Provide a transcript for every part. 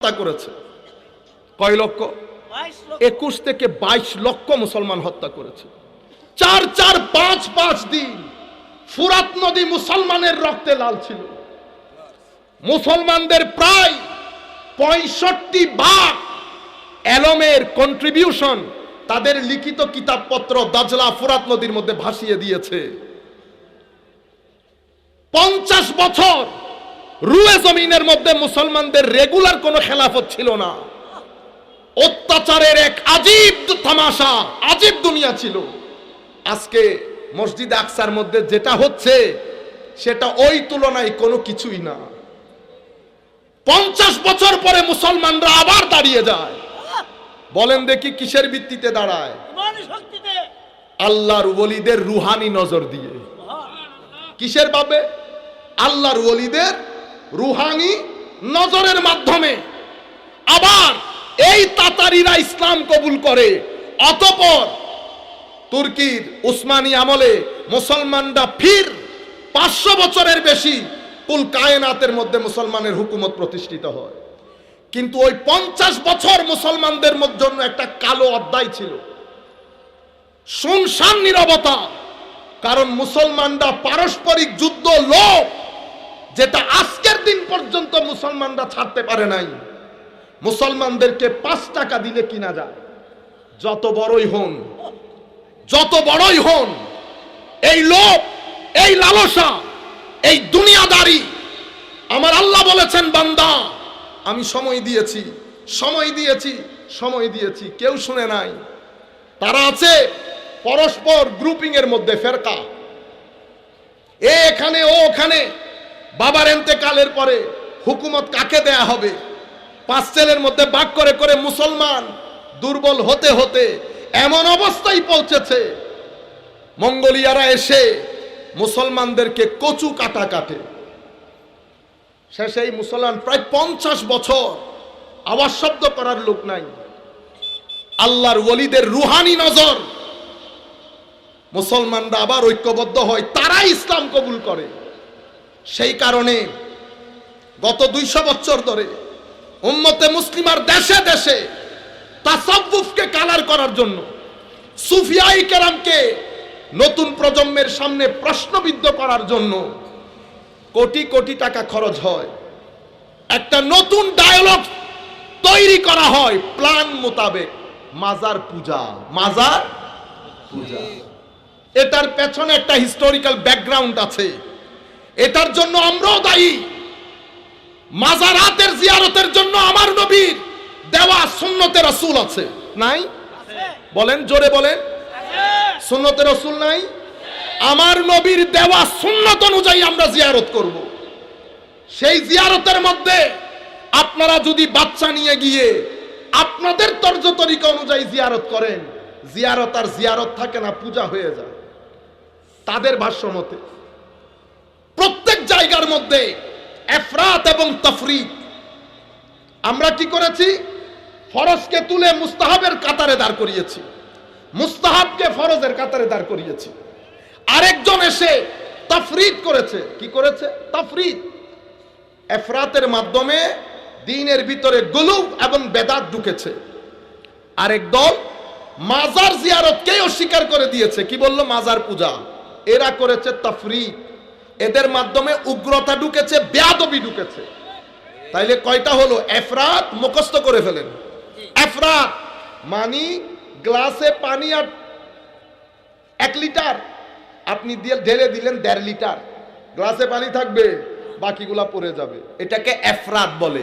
হত্যা করেছে। কয় লক্ষ? একুশ থেকে বাইশ লক্ষ মুসলমান হত্যা করেছে। চার চার, পাঁচ পাঁচ দিন ফুরাত নদী মুসলমানের রক্তে লাল ছিল। মুসলমানদের প্রায় পঁয়ষট্টি ভাগ অ্যালমের কন্ট্রিবিউশন তাদের লিখিত কিতাবপত্র দাজলা ফুরাত নদীর মধ্যে ভাসিয়ে দিয়েছে। পঞ্চাশ বছর রুয়ে জমিনের মধ্যে মুসলমানদের রেগুলার কোনো খেলাফত ছিল না। অত্যাচারের এক আজীব তামাশা আজীব দুনিয়া ছিল। আজকে মসজিদ আকসার মধ্যে যেটা হচ্ছে সেটা ওই তুলনায় কোনো কিছুই না। পঞ্চাশ বছর পরে মুসলমানরা আবার দাঁড়িয়ে যায়। বলেন দেখি কিসের ভিত্তিতে দাঁড়ায়? আল্লাহর ওলিদের রুহানি নজর দিয়ে। কিসের ভাবে আল্লাহর ওলিদের রুহানি নজরের মাধ্যমে আবার এই তাতারিরা ইসলাম কবুল করে। অতপর তুর্কির উসমানী আমলে মুসলমানরা ফির পাঁচশো বছরের বেশি কুল কায়নাতের মধ্যে মুসলমানের হুকুমত প্রতিষ্ঠিত হয়। কিন্তু ওই পঞ্চাশ বছর মুসলমানদের জন্য একটা কালো অধ্যায় ছিল। শুনশান নিরবতা। কারণ মুসলমানরা পারস্পরিক যুদ্ধ লোক যেটা আজকের দিন পর্যন্ত মুসলমানরা ছাড়তে পারে নাই। মুসলমানদেরকে পাঁচ টাকা দিলে কিনা যায়? যত বড়ই হন, যত বড়ই হন, এই লোক এই লালসা, এই দুনিয়াদারি, আমার আল্লাহ বলেছেন, বান্দা, আমি সময় দিয়েছি সময় দিয়েছি সময় দিয়েছি, কেউ শুনে নাই। তারা আছে পরস্পর গ্রুপিং এর মধ্যে, ফেরকা। এখানে ও ওখানে বাবার এন্তেকালের পরে হুকুমত কাকে দেয়া হবে? পাঁচ ছেলের মধ্যে বাক করে করে মুসলমান দুর্বল হতে হতে এমন অবস্থায় পৌঁছেছে। মঙ্গোলিয়ারা এসে মুসলমানদেরকে কচু কাটা কাটে। এই মুসলমান প্রায় পঞ্চাশ বছর আওয়াজ শব্দ করার লোক নাই। আল্লাহর ওলিদের রুহানি নজর। মুসলমানরা আবার ঐক্যবদ্ধ হয়, তারাই ইসলাম কবুল করে। সেই কারণে গত দুইশো বছর ধরে উম্মতে মুসলিমার দেশে দেশে তাসাব্বুফকে কালার করার জন্য সুফিয়াই কেরামকে নতুন প্রজন্মের সামনে প্রশ্নবিদ্ধ করার জন্য কোটি কোটি টাকা খরচ হয়। একটা নতুন ডায়ালগ তৈরি করা হয় প্ল্যান মোতাবেক। মাজার পূজা মাজার পূজা। এটার পেছনে একটা হিস্টোরিক্যাল ব্যাকগ্রাউন্ড আছে। এটার জন্য আমরাও দায়ী। মাজারাতের জিয়ারতের জন্য আমার নবীর দেওয়া সুন্নতের রাসূল আছে। নাই? বলেন, জোরে বলেন। সুন্নতের রাসূল নাই? আমার নবীর দেওয়া সুন্নত অনুযায়ী আমরা জিয়ারত করব। সেই জিয়ারতের মধ্যে আপনারা যদি বাচ্চা নিয়ে গিয়ে আপনাদের তর্জ তরিকা অনুযায়ী জিয়ারত করেন, জিয়ারত আর জিয়ারত থাকে না, পূজা হয়ে যায়। তাদের ভাষ্য মতে প্রত্যেক জায়গার মধ্যে এফরাত এবং তফরিক। আমরা কি করেছি? ফরজকে তুলে মুস্তাহাবের কাতারে দাঁড় করিয়েছি। মুস্তাহাবকে ফরজের কাতারে দাঁড় করিয়েছি। আরেকজন এসে তাফরিদ করেছে। কি করেছে? তাফরিদ এফরাতের মাধ্যমে দিনের ভিতরে গুলুব এবং বেদাত ঢুকেছে। আরেক দল মাজার জিয়ারতকেই অস্বীকার করে দিয়েছে। কি বলল? মাজার পূজা। এরা করেছে তাফরিদ এদের মাধ্যমে উগ্রতা ঢুকেছে, বেয়াদবি ঢুকেছে। তাইলে কয়টা হলো? এফরাত মুখস্থ করে ফেলেন। এফরাত মানি গ্লাসে পানি আর এক লিটার। আপনি দিয়ে ঢেলে দিলেন দেড় লিটার। গ্লাসে পানি থাকবে, বাকিগুলা পড়ে যাবে। এটাকে এফরাত বলে।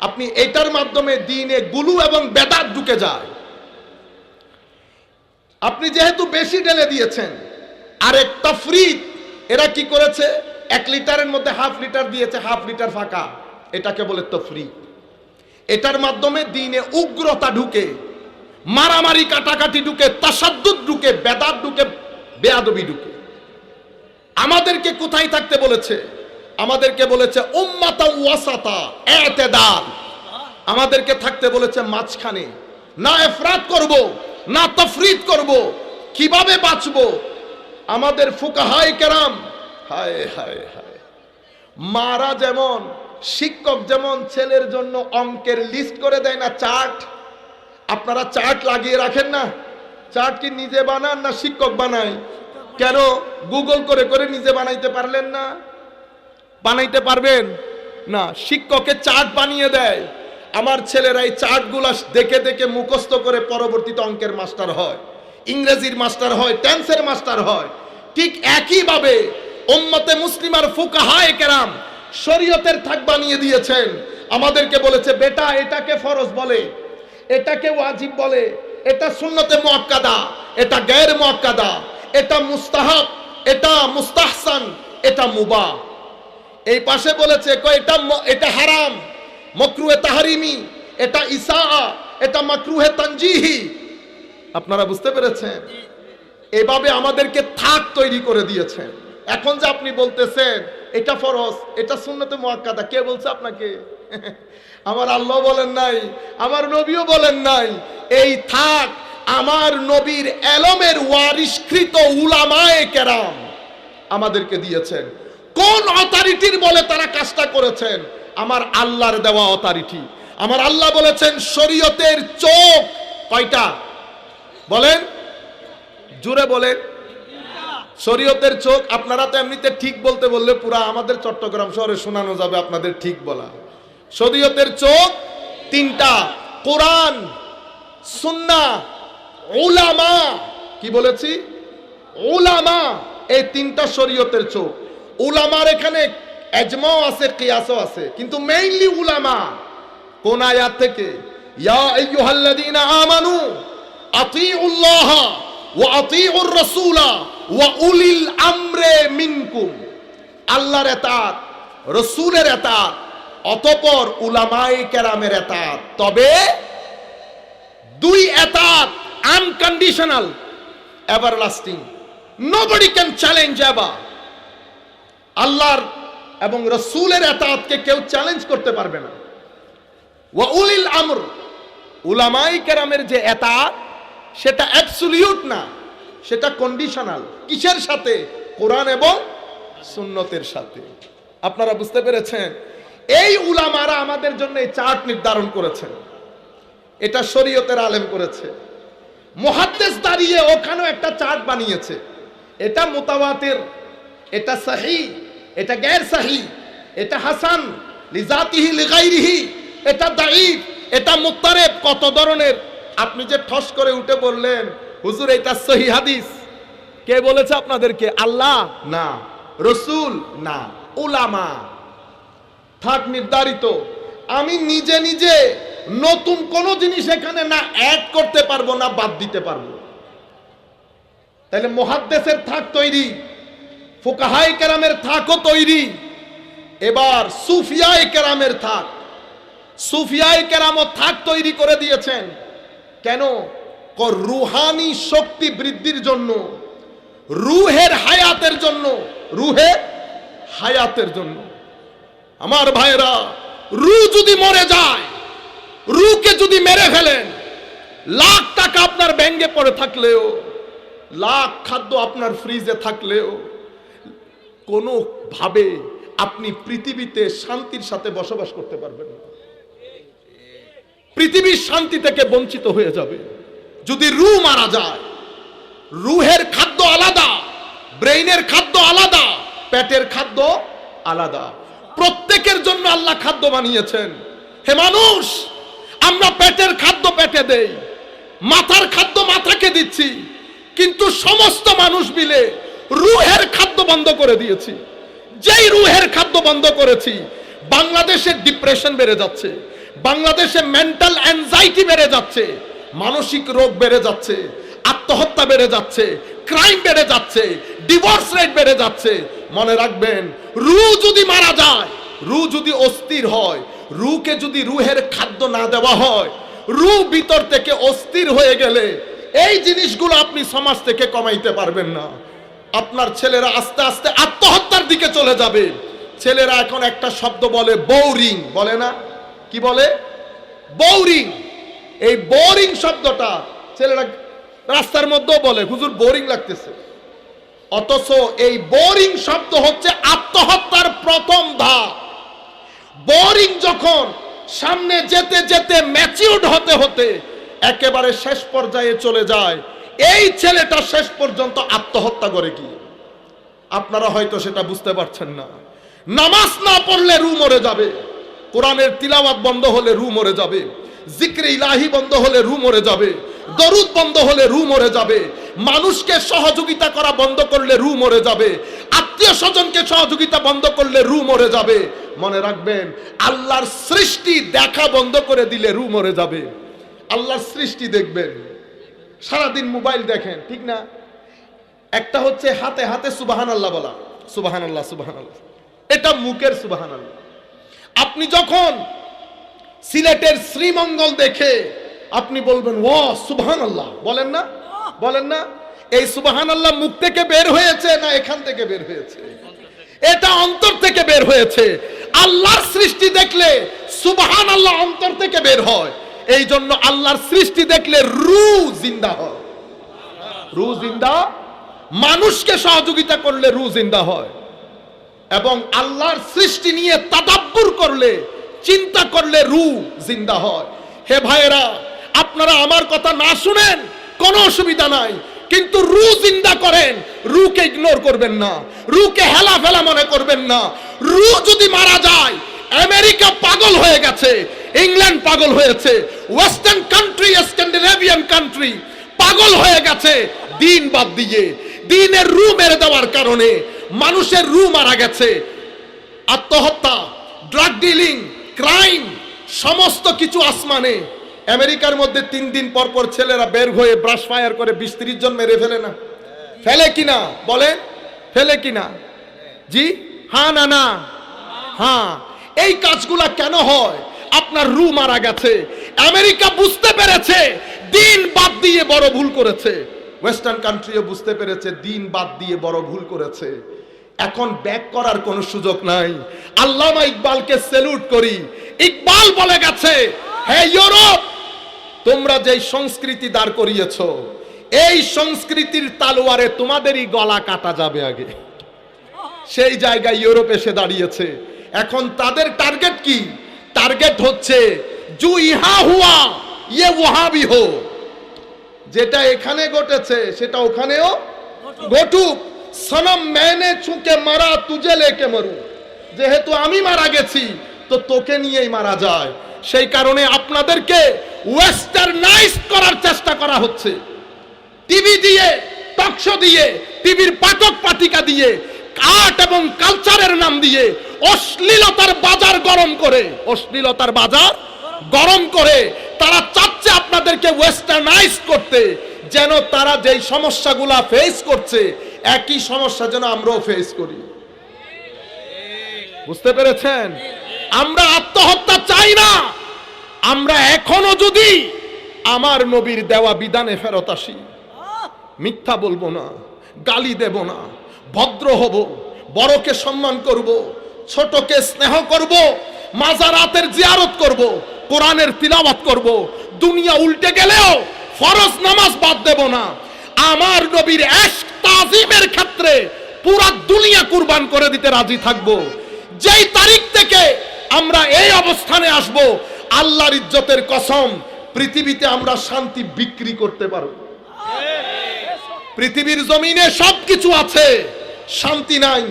আপনি এটার মাধ্যমে দিনে গুলু এবং বেদাত ঢুকে যায়। আপনি যেহেতু বেশি ঢেলে দিয়েছেন আর এক তফরিদ এরা কি করেছে? এক লিটারের মধ্যে হাফ লিটার দিয়েছে, হাফ লিটার ফাঁকা। এটাকে বলে তফরিদ এটার মাধ্যমে দিনে উগ্রতা ঢুকে, মারামারি কাটাকাটি ঢুকে, তাসাদ্দুদ ঢুকে, বেদাত ঢুকে, বেয়াদবি ঢুকে। আমাদেরকে কোথায় থাকতে বলেছে? আমাদেরকে বলেছে উম্মাতা ওয়াসাতা এতেদাল আমাদেরকে থাকতে বলেছে মাঝখানে। না এফরাত করব, না তফরিদ করব। কীভাবে বাঁচবো? আমাদের ফুকা ফুকাহাই কেরাম। হায় হায় হায়। মারা যেমন, শিক্ষক যেমন ছেলের জন্য অঙ্কের লিস্ট করে দেয় না চার্ট, আপনারা চার্ট লাগিয়ে রাখেন না? চার্ট কি নিজে বানান না শিক্ষক বানায়? কেন? গুগল করে করে নিজে বানাইতে পারলেন না? বানাইতে পারবেন? না, শিক্ষকে চার্ট বানিয়ে দেয়। আমার ছেলেরা এই চার্টগুলো দেখে দেখে মুখস্থ করে পরবর্তীতে অঙ্কের মাস্টার হয়। ইংরেজির মাস্টার হয়, টেন্সের মাস্টার হয়। ঠিক একইভাবে উম্মতে মুসলিমার ফুকাহায়ে কেরাম শরীয়তের থাক বানিয়ে দিয়েছেন। আমাদেরকে বলেছে, বেটা, এটাকে ফরজ বলে, এটাকে ওয়াজিব বলে, এটা সুন্নতে মুআক্কাদা, এটা গায়ের মুআক্কাদা, এটা মুস্তাহাব, এটা মুস্তাহসান, এটা মুবাহ এই পাশে বলেছে, কয়, এটা এটা হারাম, মকরুহে তাহারিমি, এটা ইসা এটা মাকরুহে তানজিহি আপনারা বুঝতে পেরেছেন? এভাবে আমাদেরকে থাক তৈরি করে দিয়েছেন। এখন যে আপনি বলতেছেন, এটা ফরজ, এটা সুন্নতে মুআক্কাদা কে বলছে আপনাকে? আমার আল্লাহ বলেন নাই, আমার নবীও বলেন নাই, এই থাক আমার নবীর এলমের ওয়ারিশকৃত উলামায়ে কেরাম আমাদেরকে দিয়েছেন। কোন অথরিটির বলে তারা কাজটা করেছেন? আমার আল্লাহর দেওয়া অথরিটি আমার আল্লাহ বলেছেন, শরীয়তের চোখ কয়টা? বলেন? জুড়ে বলেন। শরীয়তের চোখ আপনারা তো এমনিতে ঠিক বলতে বললে পুরা আমাদের চট্টগ্রাম শহরে শোনানো যাবে আপনাদের ঠিক বলা। শরীয়তের চোখ তিনটা। কোরআন, সুন্না, উলামা। কি বলেছি? উলামা, এই তিনটা শরীয়তের চোখ। উলামার এখানে এজমাও আছে, কিয়াসও আছে, কিন্তু মেইনলি উলামা। কোন আয়াত থেকে? ইয়া আইয়ুহাল্লাযীনা আমানু। আতিউল্লাহ ওয়া আতিউর রাসূলা ওয়া উলিল আমরে মিনকুম। আল্লাহর এতাত, রসুলের এতাত, অতপর উলামায়ে কেরামের এতাত। তবে দুই এতাত unconditional everlasting nobody can challenge ever আল্লাহর এবং রসুলের এতাতকে কেউ চ্যালেঞ্জ করতে পারবে না। ওয়া উলিল আমর উলামাই কেরামের যে এতাত সেটা অ্যাবসলিউট না, সেটা কন্ডিশনাল কিসের সাথে? কোরআন এবং সুন্নতের সাথে। আপনারা বুঝতে পেরেছেন? এই উলামারা আমাদের জন্য এই চার্ট নির্ধারণ করেছেন। এটা শরীয়তের আলেম করেছে। মুহাদ্দিস দাঁড়িয়ে ওখানেও একটা চার্ট বানিয়েছে। এটা মুতাওয়াতির, এটা সহি, এটা গ্যার সহি, এটা হাসান, লিজাতিহি, লিগাইরিহি, এটা দাঈফ, এটা মুত্তারেব, কত ধরনের আপনি যে ঠস করে উঠে বললেন, হুজুর, এটা সহি হাদিস। কে বলেছে আপনাদেরকে? আল্লাহ? না। রসুল? না। উলামা। থাক নির্ধারিত। আমি নিজে নিজে নতুন কোন জিনিস এখানে না অ্যাড করতে পারব, না বাদ দিতে পারব। তাহলে মহাদ্দেশের থাক তৈরি, ফুকাহাই কেরামের থাকও তৈরি। এবার সুফিয়াই কেরামের থাক। সুফিয়াই কেরামও থাক তৈরি করে দিয়েছেন। কেন? রুহানি শক্তি বৃদ্ধির জন্য, রুহের হায়াতের জন্য, রুহে হায়াতের জন্য। আমার ভাইরা রু যদি মরে যায়, রুকে যদি মেরে ফেলেন, লাখ টাকা আপনার ব্যাঙ্গে পড়ে থাকলেও, লাখ খাদ্য আপনার ফ্রিজে থাকলেও কোনো ভাবে আপনি পৃথিবীতে শান্তির সাথে বসবাস করতে পারবেন না। পৃথিবীর শান্তি থেকে বঞ্চিত হয়ে যাবে। যদি রু মারা যায়, রুহের খাদ্য আলাদা, ব্রেইনের খাদ্য আলাদা, পেটের খাদ্য আলাদা। প্রত্যেকের জন্য আল্লাহ খাদ্য বানিয়েছেন। হে মানুষ, আমরা পেটের খাদ্য পেটে দেই, মাথার খাদ্য মাথাকে দিচ্ছি, কিন্তু সমস্ত মানুষ মিলে রুহের খাদ্য বন্ধ করে দিয়েছি। যেই রুহের খাদ্য বন্ধ করেছি, বাংলাদেশের ডিপ্রেশন বেড়ে যাচ্ছে। বাংলাদেশে মেন্টাল অ্যাংজাইটি বেড়ে যাচ্ছে, মানসিক রোগ বেড়ে যাচ্ছে, আত্মহত্যা বেড়ে যাচ্ছে ক্রাইম বেড়ে যাচ্ছে ডিভোর্স রেট বেড়ে যাচ্ছে। মনে রাখবেন, রু যদি মারা যায়, রু যদি অস্থির হয়, রুকে যদি রুহের খাদ্য না দেওয়া হয়, রু ভিতর থেকে অস্থির হয়ে গেলে এই জিনিসগুলো আপনি সমাজ থেকে কমাইতে পারবেন না। আপনার ছেলেরা আস্তে আস্তে আত্মহত্যার দিকে চলে যাবে। ছেলেরা এখন একটা শব্দ বলে বৌরিং বলে না? কি বলে? বোরিং এই বোরিং শব্দটা ছেলেরা রাস্তার মধ্যেও বলে, হুজুর বোরিং লাগতেছে। অথচ এই বোরিং শব্দ হচ্ছে আত্মহত্যার প্রথম ধাপ। বোরিং যখন সামনে যেতে যেতে ম্যাচিউর্ড হতে হতে একেবারে শেষ পর্যায়ে চলে যায়, এই ছেলেটা শেষ পর্যন্ত আত্মহত্যা করে কি? আপনারা হয়তো সেটা বুঝতে পারছেন না। নামাজ না পড়লে রু মরে যাবে। কোরআনের তিলাওয়াত বন্ধ হলে রু মরে যাবে, জিক্রে ইলাহি বন্ধ হলে রু মরে যাবে, দরুদ বন্ধ হলে রু মরে যাবে, মানুষকে সহযোগিতা করা বন্ধ করলে রু মরে যাবে, আত্মীয় স্বজনকে সহযোগিতা বন্ধ করলে রু মরে যাবে। মনে রাখবেন, আল্লাহর সৃষ্টি দেখা বন্ধ করে দিলে রু মরে যাবে। আল্লাহর সৃষ্টি দেখবেন। সারাদিন মোবাইল দেখেন, ঠিক না? একটা হচ্ছে হাতে হাতে সুবাহান আল্লাহ বলা। সুবাহান আল্লাহ সুবাহান আল্লাহ এটা মুখের সুবাহান আল্লাহ আপনি যখন সিলেটের শ্রীমঙ্গল দেখে আপনি বলবেন ও সুবহান আল্লাহ বলেন না? বলেন না? এই সুবহান আল্লাহ মুখ থেকে বের হয়েছে না এখান থেকে বের হয়েছে? এটা অন্তর থেকে বের হয়েছে। আল্লাহর সৃষ্টি দেখলে সুবহান আল্লাহ অন্তর থেকে বের হয়। এই জন্য আল্লাহর সৃষ্টি দেখলে রু জিন্দা হয়। রু জিন্দা? মানুষকে সহযোগিতা করলে রু জিন্দা হয়। এবং আল্লাহর সৃষ্টি নিয়ে তাদাব্বুর করলে, চিন্তা করলে রু জিন্দা হয়। হে ভাইয়েরা, আপনারা আমার কথা না শুনেন, কোনো অসুবিধা নাই। কিন্তু রু জিন্দা করেন রুকে ইগনোর করবেন না। রুকে হেলা ফেলা মনে করবেন না। রু যদি মারা যায়, আমেরিকা পাগল হয়ে গেছে, ইংল্যান্ড পাগল হয়েছে, ওয়েস্টার্ন কান্ট্রি স্ক্যান্ডিনেভিয়ান কান্ট্রি পাগল হয়ে গেছে, দিন বাদ দিয়ে। দিনের রু মেরে দেওয়ার কারণে মানুষের রু মারা গেছে। আত্মহত্যা ড্রাগ ডিলিং ক্রাইম সমস্ত কিছু আসমানে। আমেরিকার মধ্যে তিন দিন পর পর ছেলেরা বের হয়ে ব্রাশ ফায়ার করে বিশ ত্রিশ জন মেরে ফেলে না। ফেলে কিনা বলে, ফেলে কিনা জি? হ্যাঁ না না। হ্যাঁ। এই কাজগুলা কেন হয়? আপনার রু মারা গেছে। আমেরিকা বুঝতে পেরেছে, দিন বাদ দিয়ে বড় ভুল করেছে। ওয়েস্টার্ন কান্ট্রিও বুঝতে পেরেছে, দিন বাদ দিয়ে বড় ভুল করেছে। এখন ব্যাক করার কোনো সুযোগ নাই। আল্লামা ইকবালকে সেলুট করি। ইকবাল বলে গেছে, হে ইউরোপ, তোমরা যেই সংস্কৃতি দাঁড় করিয়েছ, এই সংস্কৃতির তালোয়ারে তোমাদেরই গলা কাটা যাবে আগে। সেই জায়গায় ইউরোপ এসে দাঁড়িয়েছে। এখন তাদের টার্গেট কি? টার্গেট হচ্ছে জু ইহা হুয়া ইয়ে ওহাবি হো। যেটা এখানে ঘটেছে সেটা ওখানেও ঘটুক। সনম মেনে ছুকে মারা তুজে লেকে মরু যেহেতু আমি মারা গেছি তো তোকে নিয়েই মারা যায়। সেই কারণে আপনাদেরকে ওয়েস্টার্নাইজ করার চেষ্টা করা হচ্ছে। টিভি দিয়ে টকশো দিয়ে টিভির পাঠক পাঠিকা দিয়ে আর্ট এবং কালচারের নাম দিয়ে অশ্লীলতার বাজার গরম করে অশ্লীলতার বাজার গরম করে তারা চাচ্ছে আপনাদেরকে ওয়েস্টার্নাইজ করতে, যেন তারা যেই সমস্যাগুলা ফেস করছে, একই সমস্যা যেন আমরাও ফেস করি। বুঝতে পেরেছেন? আমরা আত্মহত্যা চাই না। আমরা এখনও যদি আমার নবীর দেওয়া বিধানে ফেরত আসি, মিথ্যা বলব না, গালি দেব না, ভদ্র হব, বড়কে সম্মান করব, ছোটকে স্নেহ করব, মাজারাতের জিয়ারত করব কোরআনের তিলাওয়াত করব। দুনিয়া উল্টে গেলেও ফরজ নামাজ বাদ দেব না। আমার নবীর এশক তাজিমের ক্ষেত্রে পুরা দুনিয়া কুরবান করে দিতে রাজি থাকব। যেই তারিখ থেকে আমরা এই অবস্থানে আসব, আল্লাহর ইজ্জতের কসম, পৃথিবীতে আমরা শান্তি বিক্রি করতে পারব। পৃথিবীর জমিনে সবকিছু আছে, শান্তি নাই।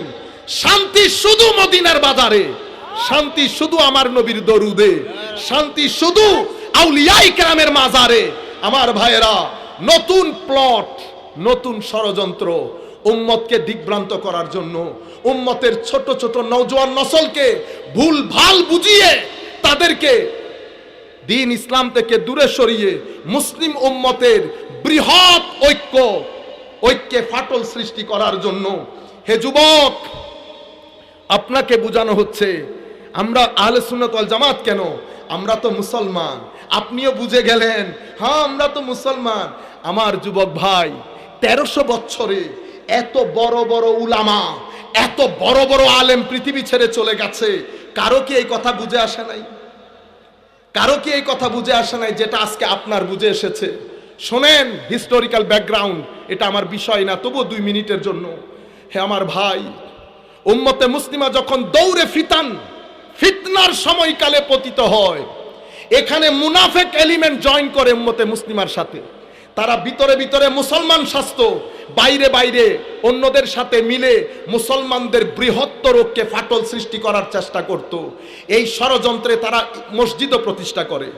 শান্তি শুধু মদিনার বাজারে। শান্তি শুধু আমার নবীর দরুদে, শান্তি শুধু আউলিয়াই কেরামের মাজারে। আমার ভাইয়েরা, নতুন প্লট নতুন ষড়যন্ত্র উম্মতকে দিগ্ভ্রান্ত করার জন্য, উম্মতের ছোট ছোট নৌজওয়ান নসলকে ভুল ভালো বুঝিয়ে তাদেরকে দিন ইসলাম থেকে দূরে সরিয়ে মুসলিম উম্মতের বৃহৎ ঐক্য, ঐক্যে ফাটল সৃষ্টি করার জন্য হে যুবক, আপনাকে বোঝানো হচ্ছে আমরা আহলে সুন্নাত ওয়াল জামাত কেন? আমরা তো মুসলমান। আপনিও বুঝে গেলেন হ্যাঁ আমরা তো মুসলমান। আমার যুবক ভাই, তেরোশো বছরে এত বড় বড় উলামা, এত বড় বড় আলেম পৃথিবী ছেড়ে চলে গেছে। কারও কি এই কথা বুঝে আসে নাই? কারও কি এই কথা বুঝে আসে নাই যেটা আজকে আপনার বুঝে এসেছে? শোনেন হিস্টোরিক্যাল ব্যাকগ্রাউন্ড এটা আমার বিষয় না, তবুও দুই মিনিটের জন্য। হে আমার ভাই, উম্মতে মুসলিমা যখন দৌড়ে ফিতান ফিতনার সময়কালে পতিত হয়। এখানে মুনাফেক এলিমেন্ট জয়েন করে উম্মতে মুসলিমার সাথে। তারা ভিতরে ভিতরে মুসলমান স্বাস্থ্য বাইরে বাইরে অন্যদের সাথে মিলে মুসলমানদের বৃহত্তর ঐক্যে ফাটল সৃষ্টি করার চেষ্টা করত। এই ষড়যন্ত্রে তারা মসজিদও প্রতিষ্ঠা করে,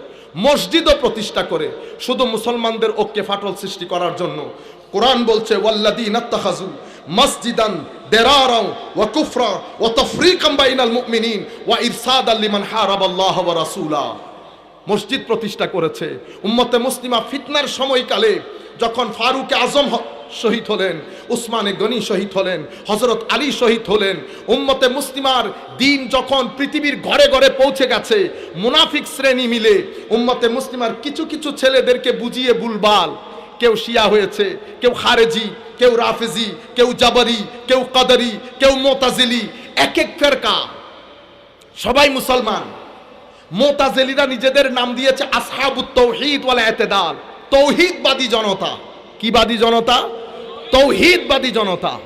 মসজিদও প্রতিষ্ঠা করে, শুধু মুসলমানদের ঐক্যে ফাটল সৃষ্টি করার জন্য। কোরআন বলছে ওয়াল্লাদিন আত্তাখাজু মসজিদান দেরারাও ওয়া কুফরা ওয়া তাফরিকাম বাইনাল মুমিনিন ওয়া ইরসাদাল লিমান হারাবাল্লাহ ওয়া রাসূলা মসজিদ প্রতিষ্ঠা করেছে। উম্মতে মুসলিমা ফিতনার সময়কালে যখন ফারুক আজম শহীদ হলেন, উসমানে গনি শহীদ হলেন হজরত আলী শহীদ হলেন, উম্মতে মুসলিমার দিন যখন পৃথিবীর ঘরে ঘরে পৌঁছে গেছে, মুনাফিক শ্রেণি মিলে উম্মতে মুসলিমার কিছু কিছু ছেলেদেরকে বুঝিয়ে বুলবাল কেউ শিয়া হয়েছে, কেউ খারেজি, কেউ রাফেজি, কেউ জাবারি, কেউ কাদারি, কেউ মোতাজিলি এক এক ফেরকা। সবাই মুসলমান। মোতাজেলিরা নিজেদের নাম দিয়েছে আসহাবুত তৌহিদ ওয়াল এতেদাল। তৌহিদবাদী জনতা। কি বাদী জনতা? তৌহিদবাদী জনতা।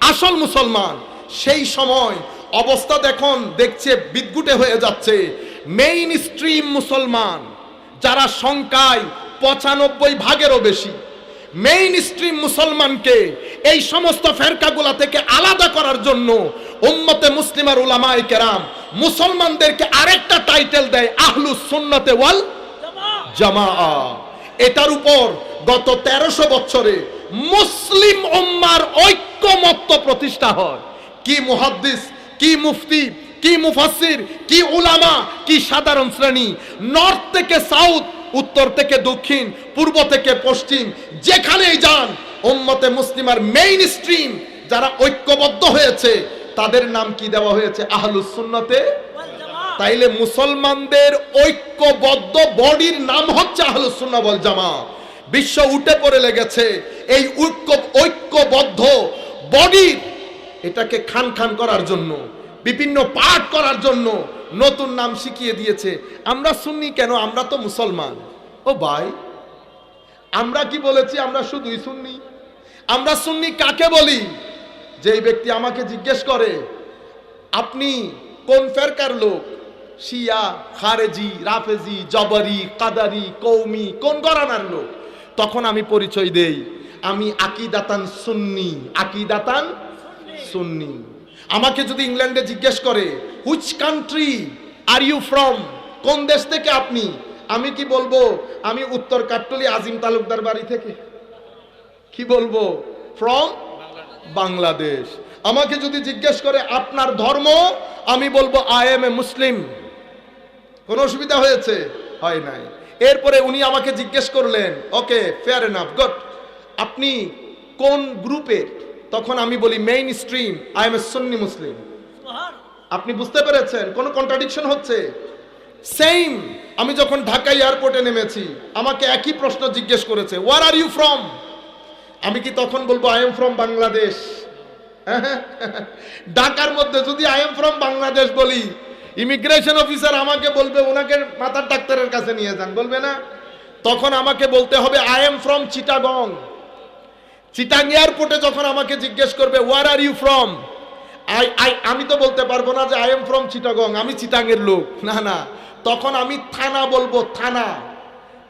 আসল মুসলমান। সেই সময় অবস্থা দেখুন, দেখছে বিদ্যুটে হয়ে যাচ্ছে। মেইন স্ট্রিম মুসলমান, যারা সংখ্যায় পঁচানব্বই ভাগেরও বেশি। মেইন স্ট্রিম মুসলমানকে এই সমস্ত ফেরকাগুলা থেকে আলাদা করার জন্য উম্মতে মুসলিমার উলামায়ে কেরাম মুসলমানদেরকে আরেকটা টাইটেল দেয় আহলু সুন্নাতে ওয়াল জামা এটার উপর গত তেরোশো বছরে মুসলিম উম্মার ঐক্যমত্য প্রতিষ্ঠা হয়। কি মুহাদ্দিস, কি মুফতি, কি মুফাসসির, কি উলামা, কি সাধারণ শ্রেণি, নর্থ থেকে সাউথ উত্তর থেকে দক্ষিণ, পূর্ব থেকে পশ্চিম, যেখানেই যান, উম্মতে মুসলিমার মেইন স্ট্রিম যারা ঐক্যবদ্ধ হয়েছে, তাদের নাম কি দেওয়া হয়েছে? আহলুস সুন্নতে? তাইলে মুসলমানদের ঐক্যবদ্ধ বডির নাম হচ্ছে আহলুস সুন্নাহ ওয়াল জামা। বিশ্ব উঠে পড়ে লেগেছে, এই ঐক্য, ঐক্যবদ্ধ বডির, এটাকে খান খান করার জন্য, বিভিন্ন পাঠ করার জন্য নতুন নাম শিখিয়ে দিয়েছে। আমরা শুনি কেন? আমরা তো মুসলমান। ও ভাই, আমরা কি বলেছি? আমরা শুধুই শুননি আমরা শুননি কাকে বলি? যেই ব্যক্তি আমাকে জিজ্ঞেস করে, আপনি কোন ফেরকার লোক? শিয়া, খারেজি, রাফেজি, জবরি, কাদারি কৌমি কোন গরানার লোক? তখন আমি পরিচয় দেই। আমি আকিদাতান সুন্নি। আকিদাতান সুন্নি। আমাকে যদি ইংল্যান্ডে জিজ্ঞেস করে which country are you from কোন দেশ থেকে আপনি? আমি কি বলব? আমি উত্তর কাট্টলি আজিম তালুকদার বাড়ি থেকে। কি বলব? ফ্রম বাংলাদেশ। আমাকে যদি জিজ্ঞেস করে, আপনার ধর্ম? আমি বলব আই এম এ মুসলিম কোনো অসুবিধা হয়েছে? হয় নাই। এরপরে উনি আমাকে জিজ্ঞেস করলেন ওকে ফেয়ার এনাফ গুড আপনি কোন গ্রুপের? তখন আমি বলি mainstream I am a Sunni Muslim আপনি বুঝতে পেরেছেন? কোনো কন্ট্রাডিকশন হচ্ছে? সেম আমি যখন ঢাকা এয়ারপোর্টে নেমেছি আমাকে একই প্রশ্ন জিজ্ঞেস করেছে ওয়ার আর ইউ ফ্রম আমি কি তখন বলব আই এম ফ্রম বাংলাদেশ ঢাকার মধ্যে যদি আই এম ফ্রম বাংলাদেশ বলি ইমিগ্রেশন অফিসার আমাকে বলবে ওনাকে মাথার ডাক্তারের কাছে নিয়ে যান। বলবে না? তখন আমাকে বলতে হবে I am from Chittagong Chittagong এয়ারপোর্টে যখন আমাকে জিজ্ঞেস করবে where are you from I I আমি তো বলতে পারব না যে আই এম ফ্রম চিটাগং আমি চিটাংয়ের লোক। না না। তখন আমি থানা বলব, থানা।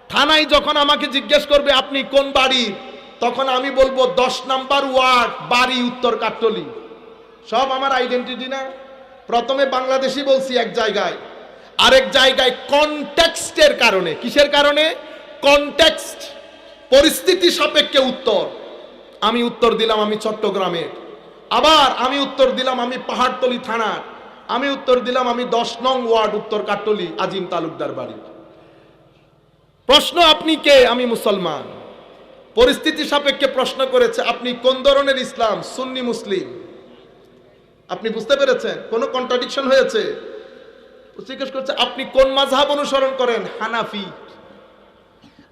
থানায় যখন আমাকে জিজ্ঞেস করবে, আপনি কোন বাড়ি? তখন আমি বলব, দশ নাম্বার ওয়ার্ড, বাড়ি উত্তর কাট্টলি। সব আমার আইডেন্টিটি না। প্রথমে বাংলাদেশি বলছি এক জায়গায়। আরেক জায়গায় কনটেক্সটের কারণে। কিসের কারণে? কনটেক্সট পরিস্থিতি সাপেক্ষে উত্তর। আমি উত্তর দিলাম আমি চট্টগ্রামের আবার আমি উত্তর দিলাম আমি পাহাড়তলি থানার আমি উত্তর দিলাম আমি দশ নং ওয়ার্ড উত্তর কাট্টলি, আজিম তালুকদার বাড়ি। প্রশ্ন, আপনি কে? আমি মুসলমান। পরিস্থিতি সাপেক্ষে প্রশ্ন করেছে, আপনি কোন ধরনের ইসলাম? সুন্নি, মুসলিম। আপনি বুঝতে পেরেছেন? কোনো কন্ট্রাডিকশন হয়েছে? জিজ্ঞেস করছে, আপনি কোন মাঝহাব অনুসরণ করেন? হানাফি।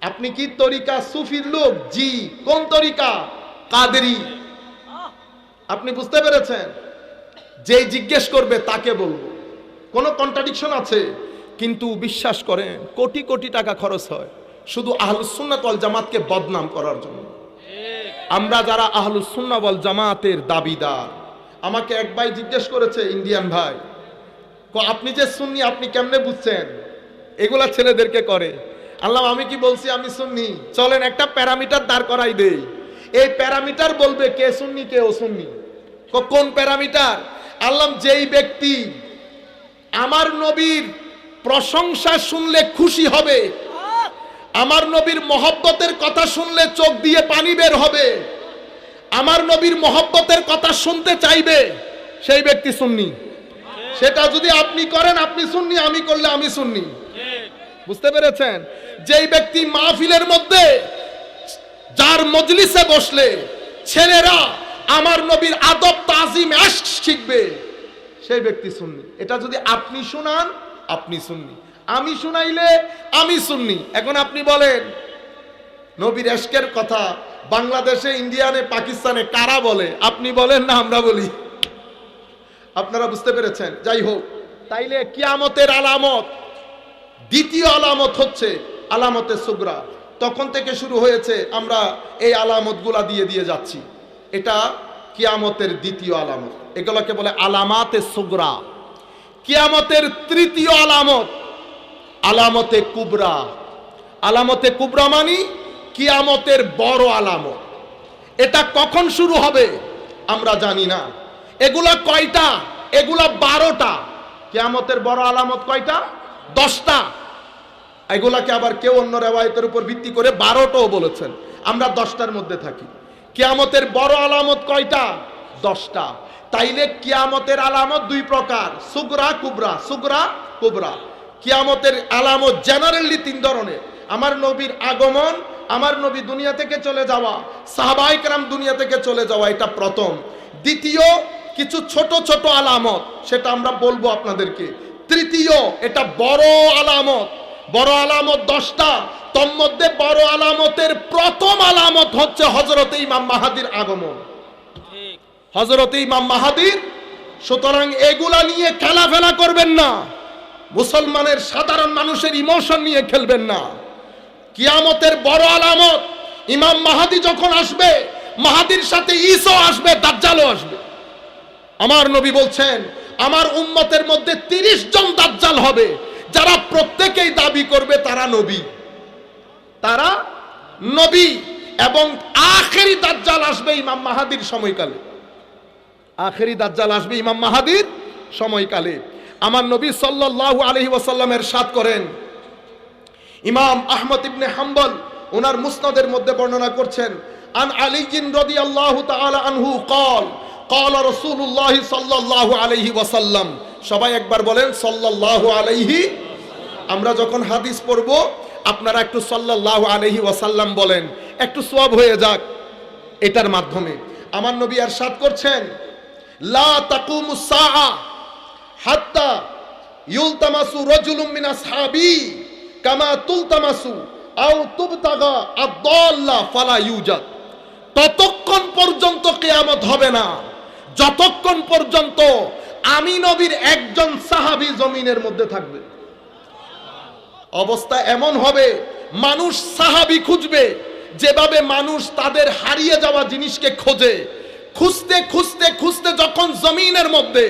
আপনি কি তরিকা সুফির লোক? জি। কোন তরিকা? কাদেরি। আপনি বুঝতে পেরেছেন? যেই জিজ্ঞেস করবে তাকে বলব। কোনো কন্ট্রাডিকশন আছে? কিন্তু বিশ্বাস করেন, কোটি কোটি টাকা খরচ হয় শুধু আহলুসুন্নাত ওয়াল জামাতকে বদনাম করার জন্য। আমরা যারা আহলুসুন্না ওয়াল জামাতের দাবিদার, আমাকে এক ভাই জিজ্ঞেস করেছে, ইন্ডিয়ান ভাই আপনি যে শুননি আপনি কেমনে বুঝছেন? এগুলা ছেলেদেরকে করে। আল্লাহ, আমি কি বলছি, আমি শুননি চলেন, একটা প্যারামিটার দাঁড় করাই দেই। এই প্যারামিটার বলবে কে শুননি কে অশুননি ক- কোন প্যারামিটার? আল্লাহ যেই ব্যক্তি আমার নবীর প্রশংসা শুনলে খুশি হবে, আমার নবীর মহব্বতের কথা শুনলে চোখ দিয়ে পানি বের হবে, আমার নবীর মহব্বতের কথা শুনতে চাইবে, সেই ব্যক্তি শুননি সেটা যদি আপনি করেন, আপনি শুননি আমি করলে আমি শুননি বুঝতে পেরেছেন? যেই ব্যক্তি মাহফিলের মধ্যে যার মজলিসে বসলে ছেলেরা আমার নবীর আদব তাজিম এশক শিখবে। সেই ব্যক্তি শুননি এটা যদি আপনি শুনান, আপনি শুননি আমি শুনাইলে আমি শুননি এখন আপনি বলেন, নবীর এশকের কথা বাংলাদেশে, ইন্ডিয়ানে, পাকিস্তানে কারা বলে? আপনি বলেন না, আমরা বলি। আপনারা বুঝতে পেরেছেন? যাই হোক, তাইলে কিয়ামতের আলামত, দ্বিতীয় আলামত হচ্ছে আলামতে সুগরা। তখন থেকে শুরু হয়েছে আমরা এই আলামতগুলা দিয়ে দিয়ে যাচ্ছি। এটা কিয়ামতের দ্বিতীয় আলামত। এগুলোকে বলে আলামাতে সুগরা। কিয়ামতের তৃতীয় আলামত, আলামতে কুবরা। আলামতে কুবরা মানি কিয়ামতের বড় আলামত। এটা কখন শুরু হবে আমরা জানি না। এগুলা কয়টা? এগুলা বারোটা। কেয়ামতের বড় আলামত কয়টা? দশটা। এগুলাকে আবার কেউ অন্য রেওয়ায়তের উপর ভিত্তি করে বারোটাও বলেছেন। আমরা দশটার মধ্যে থাকি। কেয়ামতের বড় আলামত কয়টা? দশটা। তাইলে কিয়ামতের আলামত দুই প্রকার, সুগরা, কুবরা। সুগরা, কুবরা। কিয়ামতের আলামত জেনারেলি তিন ধরনের। আমার নবীর আগমন, আমার নবী দুনিয়া থেকে চলে যাওয়া সাহাবাইকরাম দুনিয়া থেকে চলে যাওয়া, এটা প্রথম। দ্বিতীয়, কিছু ছোট ছোট আলামত, সেটা আমরা বলব আপনাদেরকে। তৃতীয়, এটা বড় আলামত। বড় আলামত দশটা তন্মধ্যে বড় আলামতের প্রথম আলামত হচ্ছে হজরত ইমাম মাহাদির আগমন। হজরত ইমাম মাহাদির সুতরাং এগুলা নিয়ে খেলাফেলা করবেন না। মুসলমানের সাধারণ মানুষের ইমোশন নিয়ে খেলবেন না। কিয়ামতের বড় আলামত ইমাম মাহাদি যখন আসবে মাহাদির সাথে ঈসও আসবে দাজ্জালও আসবে। আমার নবী বলছেন আমার উম্মতের মধ্যে তিরিশ জন দাজ্জাল হবে। যারা প্রত্যেকেই দাবি করবে তারা নবী। তারা নবী এবং আখেরি দাজ্জাল আসবে ইমাম মাহাদির সময়কালে। আখেরি দাজ্জাল আসবে ইমাম মাহাদির সময়কালে। আমার নবী সাল্লাহ আলহি ওয়াসাল্লামের সাত করেন। ইমাম আহমদ ইবনে হাম্বল ওনার মুসনাদের মধ্যে বর্ণনা করছেন, আন আলী জিন রদি আল্লাহ তালা আনহু কল কল রসুল্লাহ সাল্লাহ আলহি ওয়াসাল্লাম সবাই একবার বলেন সাল্লাহ আলাইহি আমরা যখন হাদিস পড়ব, আপনারা একটু সাল্লাহ আলহি ওয়াসাল্লাম বলেন। একটু সব হয়ে যাক এটার মাধ্যমে। আমার নবী আর সাত করছেন, লা তাকুমুসা হাত্তা ইউলতামাসু রজুলুম মিন আসহাবি কামা তুলতামাসু আও তুবতাগা আদাল্লা ফালা ইউজাদ। ততক্ষণ পর্যন্ত কেয়ামত হবে না। যতক্ষণ পর্যন্ত আমি নবীর একজন সাহাবি জমিনের মধ্যে থাকবে। অবস্থা এমন হবে, মানুষ সাহাবি খুঁজবে, যেভাবে মানুষ তাদের হারিয়ে যাওয়া জিনিসকে খোঁজে। খুঁজতে খুঁজতে খুঁজতে যখন জমিনের মধ্যে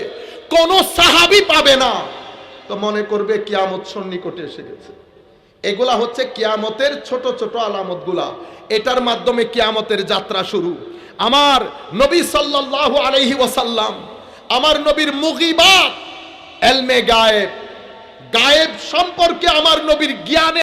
কোনো সাহাবি পাবে না, তো মনে করবে কিয়ামত সন্নিকটে এসে গেছে। এগুলা হচ্ছে কিয়ামতের ছোট ছোট আলামতগুলা। এটার মাধ্যমে কিয়ামতের যাত্রা শুরু। আমার নবী সাল্লাল্লাহু আলাইহি ওয়াসাল্লাম, আমার নবীর মুগিবাত এলমে গায়েব। গায়েব সম্পর্কে আমার নবীর জ্ঞানে